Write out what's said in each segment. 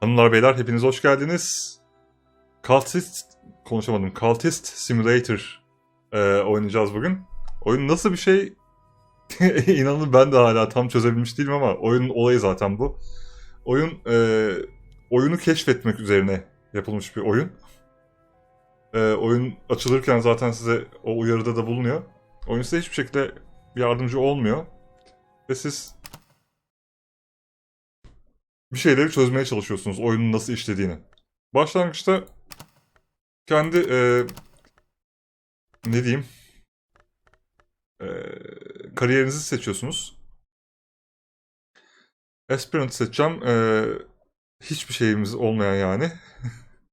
Hanımlar beyler hepiniz hoş geldiniz. Cultist konuşamadım. Cultist Simulator e, oynayacağız bugün. Oyun nasıl bir şey? İnanın ben de hala tam çözebilmiş değilim ama oyunun olayı zaten bu. Oyun e, oyunu keşfetmek üzerine yapılmış bir oyun. E, oyun açılırken zaten size o uyarıda da bulunuyor. Oyun size hiçbir şekilde yardımcı olmuyor. Ve siz bir şeyleri çözmeye çalışıyorsunuz oyunun nasıl işlediğini. Başlangıçta kendi e, ne diyeyim e, kariyerinizi seçiyorsunuz. Aspirant seçeceğim. E, hiçbir şeyimiz olmayan yani.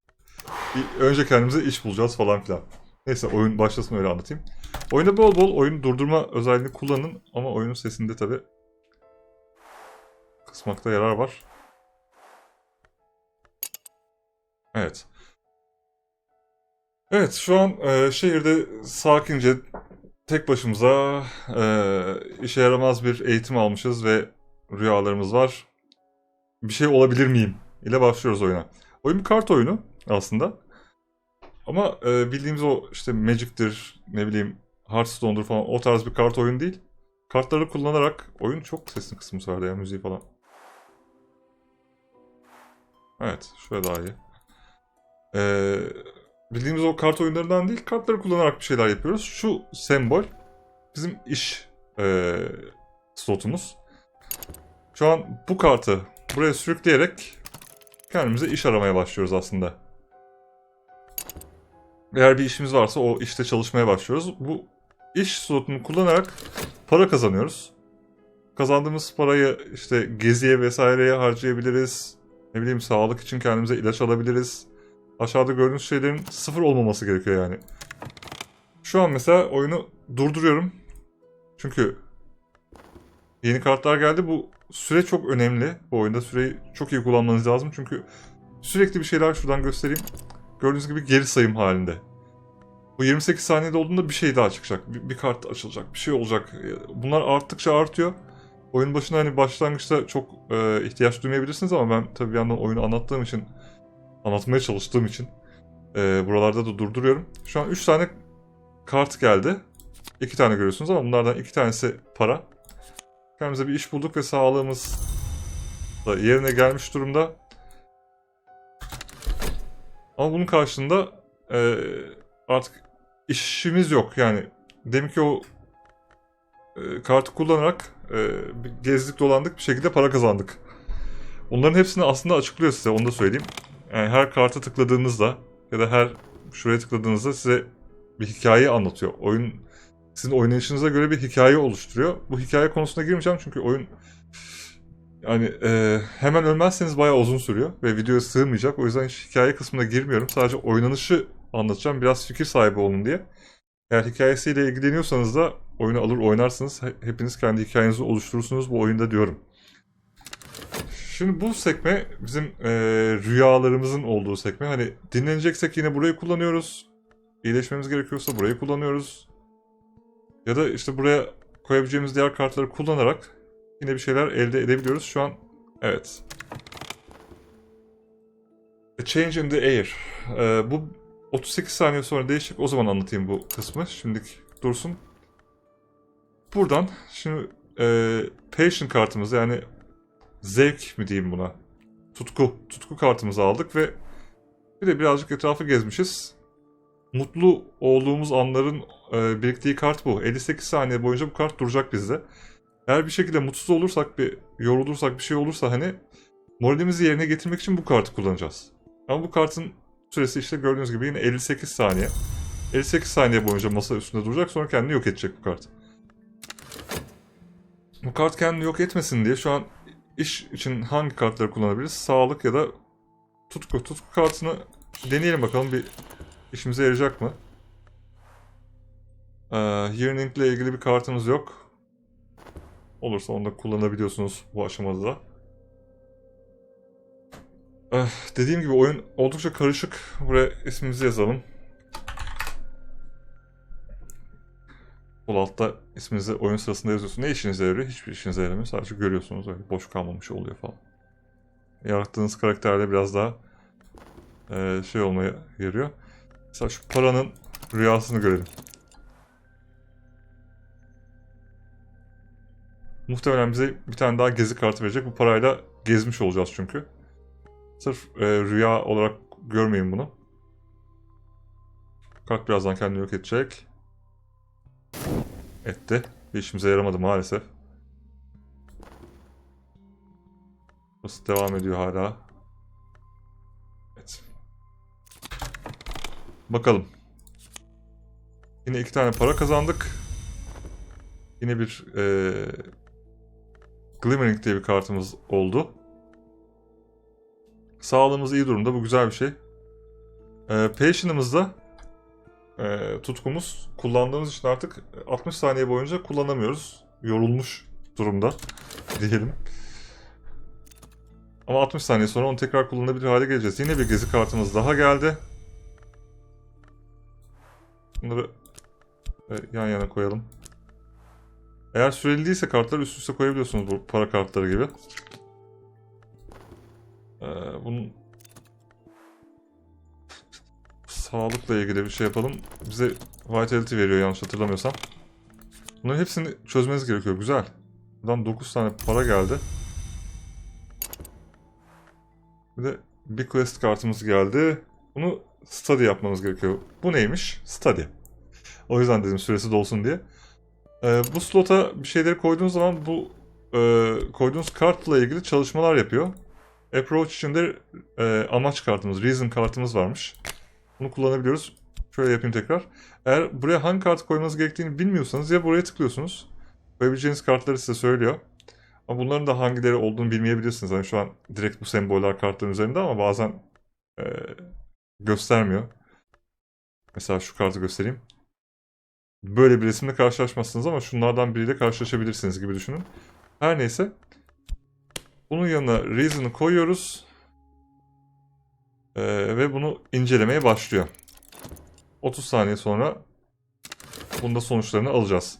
Önce kendimize iş bulacağız falan filan. Neyse oyun başlasın öyle anlatayım. Oyunda bol bol oyun durdurma özelliğini kullanın ama oyunun sesinde tabi kısmakta yarar var. Evet. Evet şu an e, şehirde sakince tek başımıza e, işe yaramaz bir eğitim almışız ve rüyalarımız var. Bir şey olabilir miyim? ile başlıyoruz oyuna. Oyun bir kart oyunu aslında. Ama e, bildiğimiz o işte Magic'tir, ne bileyim Hearthstone'dur falan o tarz bir kart oyun değil. Kartları kullanarak oyun çok sesini kısmı vardı ya müziği falan. Evet, şöyle daha iyi. Ee, bildiğimiz o kart oyunlarından değil, kartları kullanarak bir şeyler yapıyoruz. Şu sembol bizim iş e, slotumuz. Şu an bu kartı buraya sürükleyerek kendimize iş aramaya başlıyoruz aslında. Eğer bir işimiz varsa o işte çalışmaya başlıyoruz. Bu iş slotunu kullanarak para kazanıyoruz. Kazandığımız parayı işte geziye vesaireye harcayabiliriz. Ne bileyim sağlık için kendimize ilaç alabiliriz. Aşağıda gördüğünüz şeylerin sıfır olmaması gerekiyor yani. Şu an mesela oyunu durduruyorum. Çünkü yeni kartlar geldi. Bu süre çok önemli. Bu oyunda süreyi çok iyi kullanmanız lazım. Çünkü sürekli bir şeyler şuradan göstereyim. Gördüğünüz gibi geri sayım halinde. Bu 28 saniyede olduğunda bir şey daha çıkacak. Bir, bir kart açılacak. Bir şey olacak. Bunlar arttıkça artıyor. Oyun başında hani başlangıçta çok e, ihtiyaç duymayabilirsiniz ama ben tabii bir yandan oyunu anlattığım için anlatmaya çalıştığım için e, buralarda da durduruyorum. Şu an 3 tane kart geldi. 2 tane görüyorsunuz ama bunlardan 2 tanesi para. Kendimize bir iş bulduk ve sağlığımız da yerine gelmiş durumda. Ama bunun karşılığında e, artık işimiz yok. Yani demek ki o e, kartı kullanarak e, gezdik dolandık bir şekilde para kazandık. Onların hepsini aslında açıklıyor size onu da söyleyeyim. Yani her karta tıkladığınızda ya da her şuraya tıkladığınızda size bir hikaye anlatıyor. Oyun sizin oynayışınıza göre bir hikaye oluşturuyor. Bu hikaye konusuna girmeyeceğim çünkü oyun yani e, hemen ölmezseniz bayağı uzun sürüyor ve videoya sığmayacak. O yüzden hiç hikaye kısmına girmiyorum. Sadece oynanışı anlatacağım. Biraz fikir sahibi olun diye. Eğer hikayesiyle ilgileniyorsanız da oyunu alır oynarsınız. Hepiniz kendi hikayenizi oluşturursunuz bu oyunda diyorum. Şimdi bu sekme bizim e, rüyalarımızın olduğu sekme. Hani dinleneceksek yine burayı kullanıyoruz. İyileşmemiz gerekiyorsa burayı kullanıyoruz. Ya da işte buraya koyabileceğimiz diğer kartları kullanarak yine bir şeyler elde edebiliyoruz. Şu an evet. A change in the air. E, bu 38 saniye sonra değişik. O zaman anlatayım bu kısmı. Şimdilik dursun. Buradan şimdi e, passion kartımızı yani zevk mi diyeyim buna? Tutku. Tutku kartımızı aldık ve bir de birazcık etrafı gezmişiz. Mutlu olduğumuz anların e, biriktiği kart bu. 58 saniye boyunca bu kart duracak bizde. Eğer bir şekilde mutsuz olursak, bir yorulursak, bir şey olursa hani moralimizi yerine getirmek için bu kartı kullanacağız. Ama bu kartın süresi işte gördüğünüz gibi yine 58 saniye. 58 saniye boyunca masa üstünde duracak sonra kendini yok edecek bu kart. Bu kart kendini yok etmesin diye şu an iş için hangi kartları kullanabiliriz? Sağlık ya da tutku. Tutku kartını deneyelim bakalım bir işimize yarayacak mı? Ee, Yearning ile ilgili bir kartımız yok. Olursa onu da kullanabiliyorsunuz bu aşamada da. Ee, dediğim gibi oyun oldukça karışık. Buraya ismimizi yazalım. Sol altta isminizi oyun sırasında yazıyorsun. Ne işinize yarıyor? Hiçbir işinize yaramıyor. Sadece görüyorsunuz öyle boş kalmamış oluyor falan. yarattığınız karakterle biraz daha e, şey olmaya yarıyor. Mesela şu paranın rüyasını görelim. Muhtemelen bize bir tane daha gezi kartı verecek. Bu parayla gezmiş olacağız çünkü. Sırf e, rüya olarak görmeyin bunu. Kart birazdan kendini yok edecek. Etti. Bir işimize yaramadı maalesef. Burası devam ediyor hala. Evet. Bakalım. Yine iki tane para kazandık. Yine bir eee Glimmering diye bir kartımız oldu. Sağlığımız iyi durumda. Bu güzel bir şey. Ee, Passion'ımızda e, tutkumuz kullandığımız için artık 60 saniye boyunca kullanamıyoruz. Yorulmuş durumda diyelim. Ama 60 saniye sonra onu tekrar kullanabilir hale geleceğiz. Yine bir gezi kartımız daha geldi. Bunları e, yan yana koyalım. Eğer süreli değilse kartları üst üste koyabiliyorsunuz bu para kartları gibi. Ee, bunun sağlıkla ilgili bir şey yapalım. Bize Vitality veriyor yanlış hatırlamıyorsam. Bunların hepsini çözmeniz gerekiyor. Güzel. Buradan 9 tane para geldi. Bir de bir quest kartımız geldi. Bunu study yapmamız gerekiyor. Bu neymiş? Study. O yüzden dedim süresi dolsun diye. Ee, bu slota bir şeyleri koyduğunuz zaman bu e, koyduğunuz kartla ilgili çalışmalar yapıyor. Approach için de e, amaç kartımız, reason kartımız varmış. Bunu kullanabiliyoruz. Şöyle yapayım tekrar. Eğer buraya hangi kartı koymanız gerektiğini bilmiyorsanız ya buraya tıklıyorsunuz. Koyabileceğiniz kartları size söylüyor. Ama bunların da hangileri olduğunu bilmeyebilirsiniz. Hani şu an direkt bu semboller kartların üzerinde ama bazen e, göstermiyor. Mesela şu kartı göstereyim. Böyle bir resimle karşılaşmazsınız ama şunlardan biriyle karşılaşabilirsiniz gibi düşünün. Her neyse. Bunun yanına Reason'ı koyuyoruz. Ee, ve bunu incelemeye başlıyor. 30 saniye sonra bunda sonuçlarını alacağız.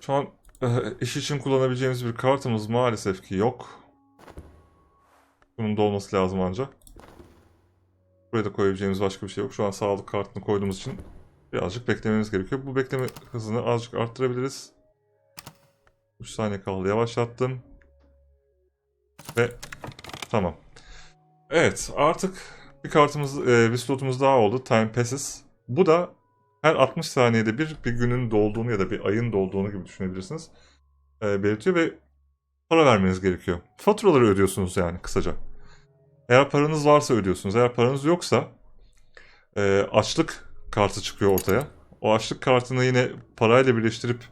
Şu an e, iş için kullanabileceğimiz bir kartımız maalesef ki yok. Bunun da olması lazım ancak. Buraya da koyabileceğimiz başka bir şey yok. Şu an sağlık kartını koyduğumuz için birazcık beklememiz gerekiyor. Bu bekleme hızını azıcık arttırabiliriz. 3 saniye kaldı. Yavaşlattım. Ve tamam. Evet artık bir kartımız, e, bir slotumuz daha oldu. Time Passes. Bu da her 60 saniyede bir bir günün dolduğunu ya da bir ayın dolduğunu gibi düşünebilirsiniz. E, belirtiyor ve para vermeniz gerekiyor. Faturaları ödüyorsunuz yani kısaca. Eğer paranız varsa ödüyorsunuz. Eğer paranız yoksa e, açlık kartı çıkıyor ortaya. O açlık kartını yine parayla birleştirip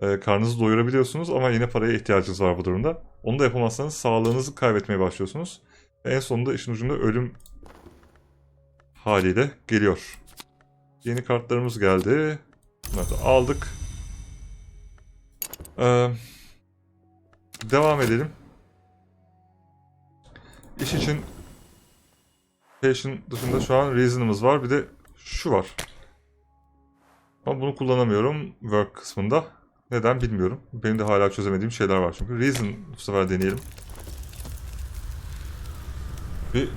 e, karnınızı doyurabiliyorsunuz ama yine paraya ihtiyacınız var bu durumda. Onu da yapamazsanız sağlığınızı kaybetmeye başlıyorsunuz. En sonunda işin ucunda ölüm haliyle geliyor. Yeni kartlarımız geldi. Bunları da aldık. Ee, devam edelim. İş için Passion dışında şu an Reason'ımız var. Bir de şu var. Ama bunu kullanamıyorum Work kısmında. Neden bilmiyorum. Benim de hala çözemediğim şeyler var çünkü. Reason bu sefer deneyelim. Bir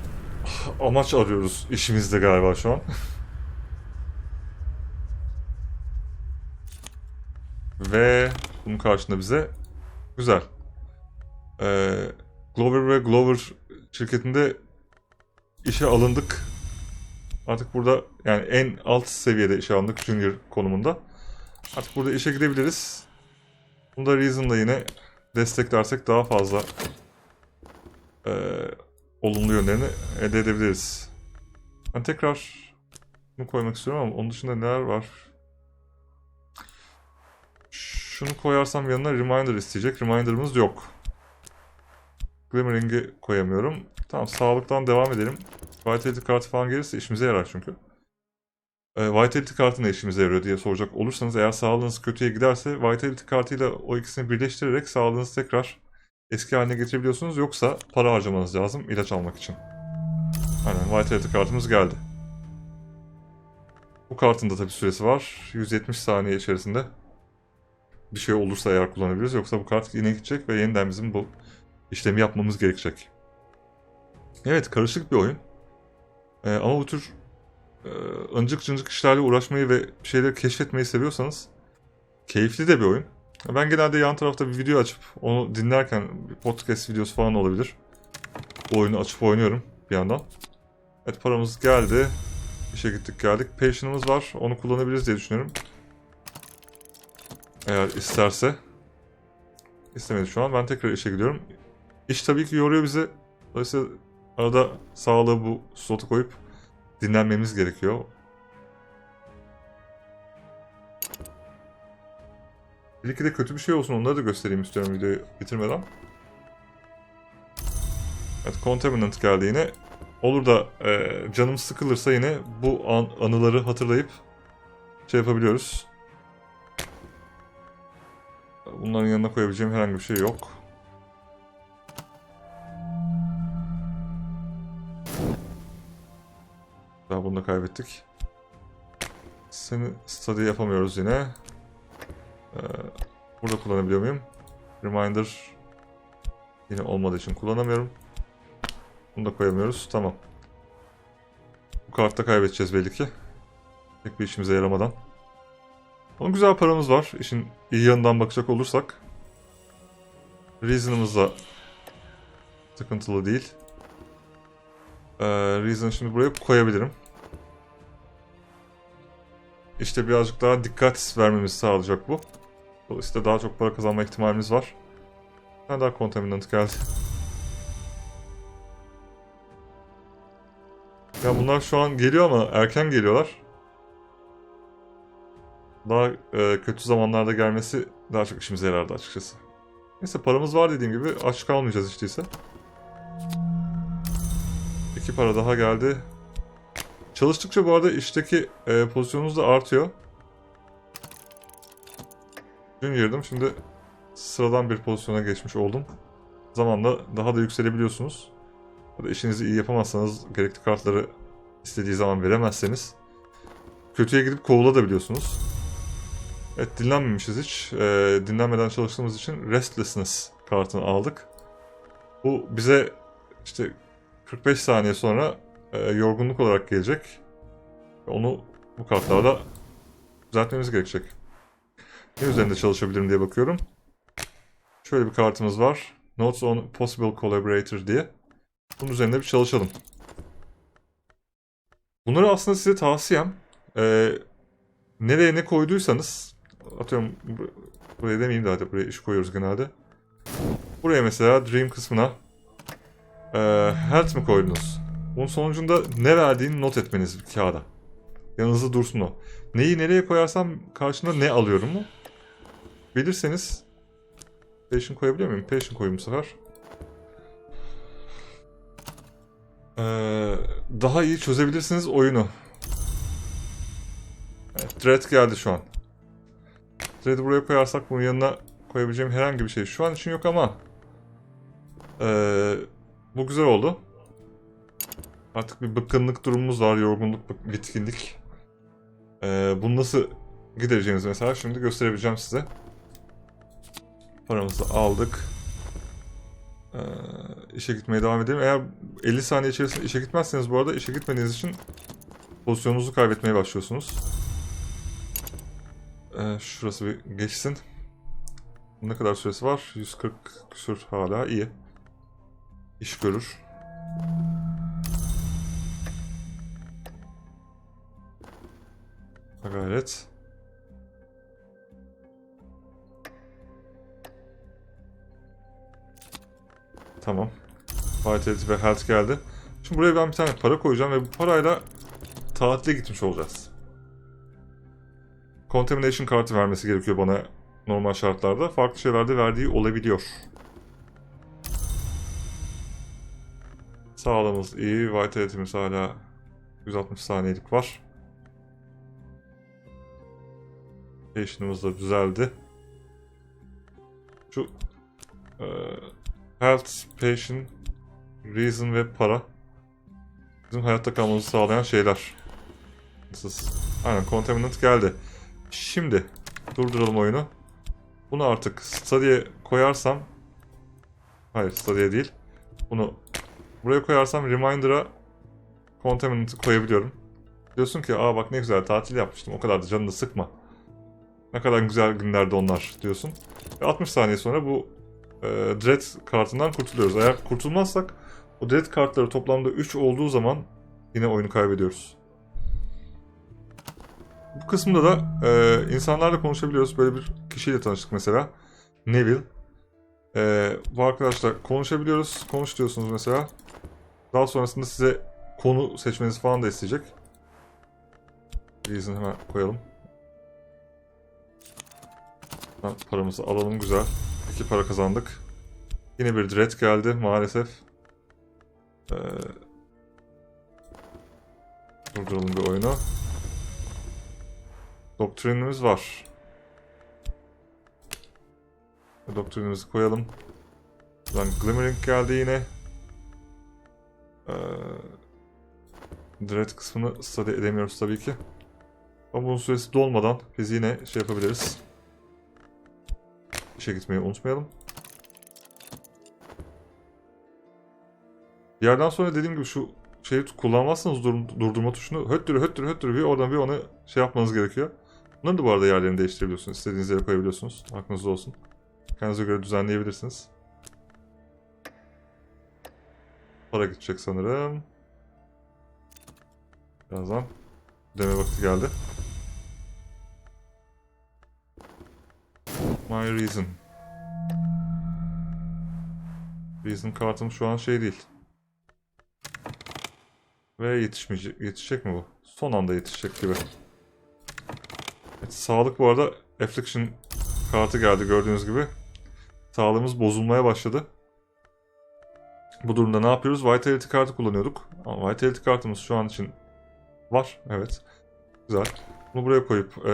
amaç arıyoruz işimizde galiba şu an. Ve bunun karşında bize güzel. Ee, Glover ve Glover şirketinde işe alındık. Artık burada yani en alt seviyede işe alındık Junior konumunda. Artık burada işe gidebiliriz. Bunda Reason'la yine desteklersek daha fazla e, olumlu yönlerini elde edebiliriz. Ben tekrar bunu koymak istiyorum ama onun dışında neler var? Şunu koyarsam yanına Reminder isteyecek. Reminder'ımız yok. Glimmering'i koyamıyorum. Tamam sağlıktan devam edelim. Vitality kartı falan gelirse işimize yarar çünkü. E, Vitality kartı ne işimize yarıyor diye soracak olursanız eğer sağlığınız kötüye giderse Vitality kartıyla o ikisini birleştirerek sağlığınızı tekrar eski haline getirebiliyorsunuz. Yoksa para harcamanız lazım ilaç almak için. Aynen Vitality kartımız geldi. Bu kartın da tabi süresi var. 170 saniye içerisinde bir şey olursa eğer kullanabiliriz. Yoksa bu kart yine gidecek ve yeniden bizim bu işlemi yapmamız gerekecek. Evet karışık bir oyun. Ee, ama bu tür e, ıncık cıncık işlerle uğraşmayı ve şeyleri keşfetmeyi seviyorsanız keyifli de bir oyun. Ben genelde yan tarafta bir video açıp onu dinlerken bir podcast videosu falan olabilir. Bu oyunu açıp oynuyorum bir yandan. Evet paramız geldi. İşe gittik geldik. Patient'ımız var. Onu kullanabiliriz diye düşünüyorum. Eğer isterse. İstemedi şu an. Ben tekrar işe gidiyorum. İş tabii ki yoruyor bizi. Dolayısıyla arada sağlığı bu slotu koyup dinlenmemiz gerekiyor. Bir iki de kötü bir şey olsun onları da göstereyim istiyorum videoyu bitirmeden. Evet Contaminant geldi yine. Olur da e, canım sıkılırsa yine bu an, anıları hatırlayıp şey yapabiliyoruz. Bunların yanına koyabileceğim herhangi bir şey yok. Daha bunu da kaybettik. Seni study yapamıyoruz yine. Ee, burada kullanabiliyor muyum? Reminder yine olmadığı için kullanamıyorum. Bunu da koyamıyoruz. Tamam. Bu kartta kaybedeceğiz belli ki. Pek bir işimize yaramadan. Onun güzel paramız var. İşin iyi yanından bakacak olursak. Reason'ımız da sıkıntılı değil. Ee, Reason'ı şimdi buraya koyabilirim. İşte birazcık daha dikkat vermemizi sağlayacak bu. Dolayısıyla daha çok para kazanma ihtimalimiz var. Bir daha kontaminant geldi. Ya bunlar şu an geliyor ama erken geliyorlar. Daha e, kötü zamanlarda gelmesi daha çok işimize yarardı açıkçası. Neyse paramız var dediğim gibi aç kalmayacağız işte ise. İki para daha geldi. Çalıştıkça bu arada işteki e, pozisyonunuz da artıyor. Dün girdim şimdi sıradan bir pozisyona geçmiş oldum. Zamanla daha da yükselebiliyorsunuz. Ya da işinizi iyi yapamazsanız gerekli kartları istediği zaman veremezseniz kötüye gidip kovulabiliyorsunuz. Evet dinlenmemişiz hiç. Ee, dinlenmeden çalıştığımız için Restlessness kartını aldık. Bu bize işte 45 saniye sonra e, yorgunluk olarak gelecek. Onu bu kartlarla düzeltmemiz gerekecek. Ne üzerinde çalışabilirim diye bakıyorum. Şöyle bir kartımız var. Notes on Possible Collaborator diye. Bunun üzerinde bir çalışalım. Bunları aslında size tavsiyem. Ee, nereye ne koyduysanız atıyorum bur- buraya demeyeyim de hadi buraya iş koyuyoruz genelde. Buraya mesela Dream kısmına e, Health mi koydunuz? Bunun sonucunda ne verdiğini not etmeniz kağıda. Yanınızda dursun o. Neyi nereye koyarsam karşına ne alıyorum mu? Bilirseniz Patient koyabiliyor muyum? Patient koyayım bu sefer. Ee, daha iyi çözebilirsiniz oyunu. Evet, Dread geldi şu an. Dread'i buraya koyarsak bunun yanına koyabileceğim herhangi bir şey şu an için yok ama ee, bu güzel oldu. Artık bir bıkkınlık durumumuz var, yorgunluk, bitkinlik. Ee, bunu nasıl gidereceğimizi mesela şimdi gösterebileceğim size. Paramızı aldık. Ee, işe gitmeye devam edelim. Eğer 50 saniye içerisinde işe gitmezseniz bu arada işe gitmediğiniz için pozisyonunuzu kaybetmeye başlıyorsunuz. Ee, şurası bir geçsin. Ne kadar süresi var? 140 küsur hala iyi. İş görür. Gayret. Tamam. Vitality ve Health geldi. Şimdi buraya ben bir tane para koyacağım ve bu parayla tatile gitmiş olacağız. Contamination kartı vermesi gerekiyor bana normal şartlarda. Farklı şeylerde verdiği olabiliyor. Sağlığımız iyi. Vitality'miz hala 160 saniyelik var. Patient'ımız da düzeldi. Şu e, Health, Patient, Reason ve para. Bizim hayatta kalmamızı sağlayan şeyler. Aynen Contaminant geldi. Şimdi durduralım oyunu. Bunu artık study'e koyarsam Hayır study'e değil. Bunu buraya koyarsam reminder'a contaminant'ı koyabiliyorum. Diyorsun ki aa bak ne güzel tatil yapmıştım o kadar da canını sıkma. Ne kadar güzel günlerdi onlar diyorsun. Ve 60 saniye sonra bu e, Dread kartından kurtuluyoruz. Eğer kurtulmazsak o Dread kartları toplamda 3 olduğu zaman yine oyunu kaybediyoruz. Bu kısımda da e, insanlarla konuşabiliyoruz. Böyle bir kişiyle tanıştık mesela. Neville. E, bu arkadaşla konuşabiliyoruz. Konuş diyorsunuz mesela. Daha sonrasında size konu seçmenizi falan da isteyecek. Reason hemen koyalım. Paramızı alalım güzel. İki para kazandık. Yine bir dread geldi maalesef. Ee, durduralım bir oyunu. Doktrinimiz var. Doktrinimizi koyalım. Buradan Glimmering geldi yine. Ee, Dread kısmını study edemiyoruz tabii ki. Ama bunun süresi dolmadan biz yine şey yapabiliriz. İşe gitmeyi unutmayalım. Bir yerden sonra dediğim gibi şu şeyi kullanmazsanız dur- durdurma tuşunu höttürü höttürü höttürü bir oradan bir onu şey yapmanız gerekiyor. Bunları da bu arada yerlerini değiştirebiliyorsunuz. İstediğiniz yere koyabiliyorsunuz. Aklınızda olsun. Kendinize göre düzenleyebilirsiniz. Para gidecek sanırım. Birazdan ödeme vakti geldi. My reason. Reason kartım şu an şey değil. Ve yetişmeyecek, yetişecek mi bu? Son anda yetişecek gibi. Evet, sağlık bu arada Affliction kartı geldi gördüğünüz gibi. Sağlığımız bozulmaya başladı. Bu durumda ne yapıyoruz? Vitality kartı kullanıyorduk. Ama Vitality kartımız şu an için var. Evet. Güzel. Bunu buraya koyup e,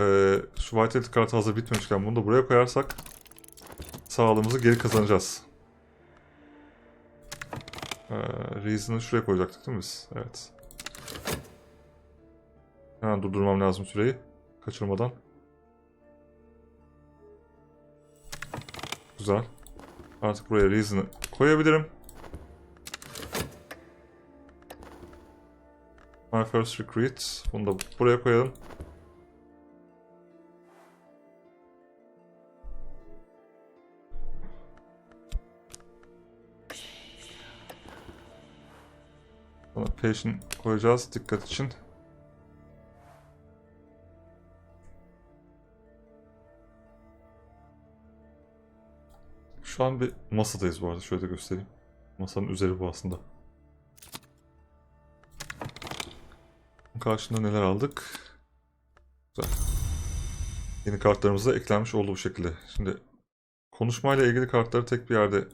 şu Vitality kartı hazır bitmemişken bunu da buraya koyarsak sağlığımızı geri kazanacağız. E, Reason'ı şuraya koyacaktık değil mi biz? Evet. Hemen durdurmam lazım süreyi. Kaçırmadan. Güzel. Artık buraya Reason'ı koyabilirim. My first recruit. Bunu da buraya koyalım. Patient koyacağız dikkat için. Şu an bir masadayız bu arada. Şöyle de göstereyim. Masanın üzeri bu aslında. Karşında neler aldık? Güzel. Yeni kartlarımız da eklenmiş oldu bu şekilde. Şimdi konuşmayla ilgili kartları tek bir yerde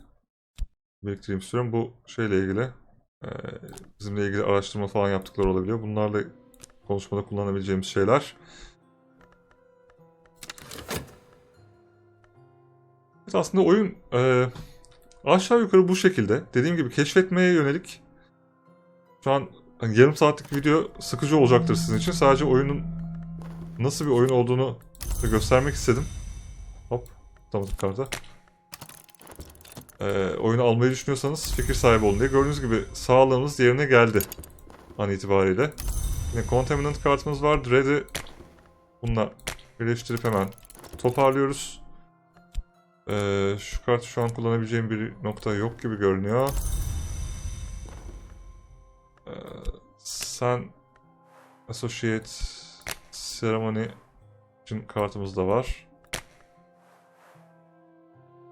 biriktireyim istiyorum. Bu şeyle ilgili bizimle ilgili araştırma falan yaptıkları olabiliyor. Bunlarla konuşmada kullanabileceğimiz şeyler. Evet, aslında oyun e, aşağı yukarı bu şekilde. Dediğim gibi keşfetmeye yönelik şu an hani yarım saatlik video sıkıcı olacaktır sizin için. Sadece oyunun nasıl bir oyun olduğunu da göstermek istedim. Hop, tutamadık karta. Ee, oyunu almayı düşünüyorsanız fikir sahibi olun diye. Gördüğünüz gibi sağlığımız yerine geldi an itibariyle. Yine Contaminant kartımız var. Dread'i bununla birleştirip hemen toparlıyoruz. Ee, şu kartı şu an kullanabileceğim bir nokta yok gibi görünüyor. Ee, sen Associate Ceremony için kartımız da var.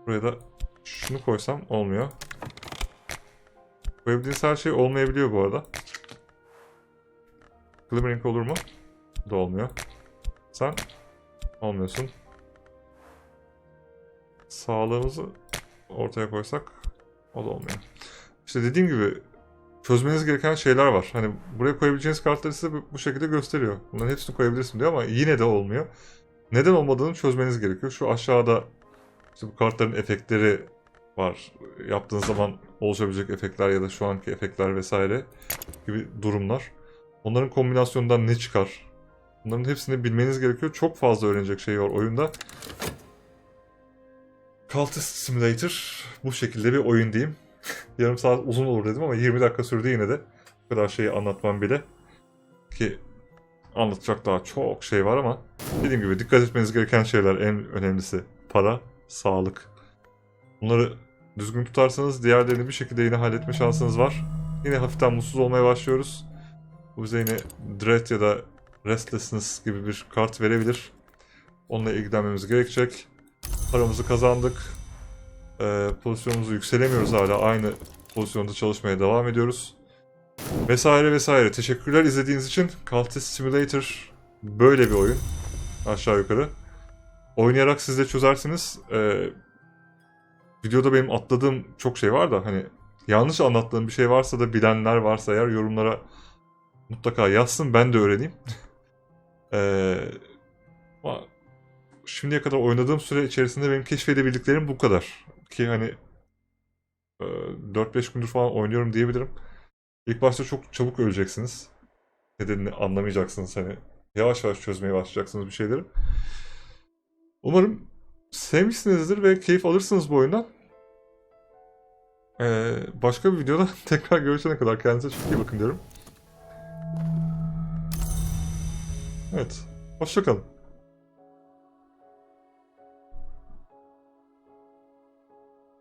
Buraya da şunu koysam olmuyor. Koyabildiğiniz her şey olmayabiliyor bu arada. Glimmering olur mu? Da olmuyor. Sen olmuyorsun. Sağlığımızı ortaya koysak o da olmuyor. İşte dediğim gibi çözmeniz gereken şeyler var. Hani buraya koyabileceğiniz kartları size bu şekilde gösteriyor. Bunların hepsini koyabilirsin diyor ama yine de olmuyor. Neden olmadığını çözmeniz gerekiyor. Şu aşağıda işte bu kartların efektleri var. Yaptığınız zaman oluşabilecek efektler ya da şu anki efektler vesaire gibi durumlar. Onların kombinasyonundan ne çıkar? Bunların hepsini bilmeniz gerekiyor. Çok fazla öğrenecek şey var oyunda. Cultist Simulator bu şekilde bir oyun diyeyim. Yarım saat uzun olur dedim ama 20 dakika sürdü yine de. Bu kadar şeyi anlatmam bile. Ki anlatacak daha çok şey var ama dediğim gibi dikkat etmeniz gereken şeyler en önemlisi para, sağlık. Bunları düzgün tutarsanız diğerlerini bir şekilde yine halletme şansınız var. Yine hafiften mutsuz olmaya başlıyoruz. Bu bize yine Dread ya da Restlessness gibi bir kart verebilir. Onunla ilgilenmemiz gerekecek. Paramızı kazandık. Ee, pozisyonumuzu yükselemiyoruz hala. Aynı pozisyonda çalışmaya devam ediyoruz. Vesaire vesaire. Teşekkürler izlediğiniz için. Cultist Simulator böyle bir oyun. Aşağı yukarı. Oynayarak siz de çözersiniz. Ee, videoda benim atladığım çok şey var da hani yanlış anlattığım bir şey varsa da bilenler varsa eğer yorumlara mutlaka yazsın ben de öğreneyim. Ee, ama şimdiye kadar oynadığım süre içerisinde benim keşfedebildiklerim bu kadar. Ki hani e, 4-5 gündür falan oynuyorum diyebilirim. İlk başta çok çabuk öleceksiniz. Nedenini anlamayacaksınız hani. Yavaş yavaş çözmeye başlayacaksınız bir şeyleri. Umarım sevmişsinizdir ve keyif alırsınız bu oyundan. Ee, başka bir videoda tekrar görüşene kadar kendinize çok iyi bakın diyorum. Evet. Hoşçakalın.